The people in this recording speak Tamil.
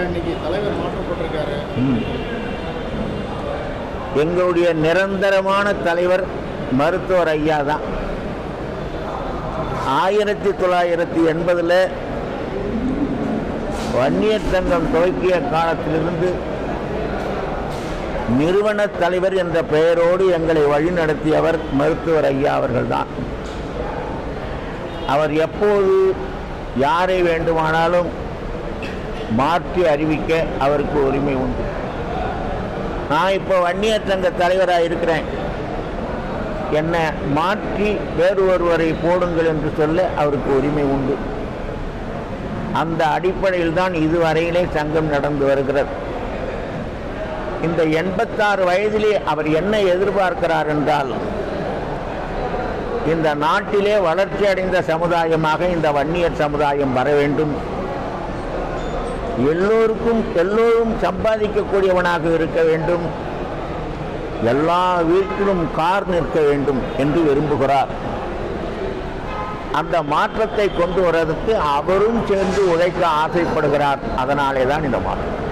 இன்னைக்கு தலைவர் மாற்றப்பட்டிருக்காரு எங்களுடைய நிரந்தரமான தலைவர் மருத்துவர் ஐயா தான். ஆயிரத்தி தொள்ளாயிரத்தி எண்பதில் வன்னியர் சங்கம் துவக்கிய காலத்திலிருந்து நிறுவன தலைவர் என்ற பெயரோடு எங்களை வழிநடத்தியவர் மருத்துவர் ஐயா அவர்கள்தான் அவர் எப்போது யாரை வேண்டுமானாலும் மாற்றி அறிவிக்க அவருக்கு உரிமை உண்டு. நான் இப்போ வன்னியர் சங்க தலைவராக இருக்கிறேன். என்னை மாற்றி வேறு ஒருவரை போடுங்கள் என்று சொல்ல அவருக்கு உரிமை உண்டு. அந்த அடிப்படையில் தான் இதுவரையிலே சங்கம் நடந்து வருகிறது. இந்த எண்பத்தாறு வயதிலே அவர் என்ன எதிர்பார்க்கிறார் என்றால் இந்த நாட்டிலே வளர்ச்சி அடைந்த சமுதாயமாக இந்த வன்னியர் சமுதாயம் வர வேண்டும். எல்லோருக்கும் எல்லோரும் சம்பாதிக்கக்கூடியவனாக இருக்க வேண்டும். எல்லா வீட்டிலும் கார் நிற்க வேண்டும் என்று விரும்புகிறார். அந்த மாற்றத்தை கொண்டு வர்றதுக்கு அவரும் சேர்ந்து உழைக்க ஆசைப்படுகிறார். அதனாலே தான் இந்த மாற்றம்.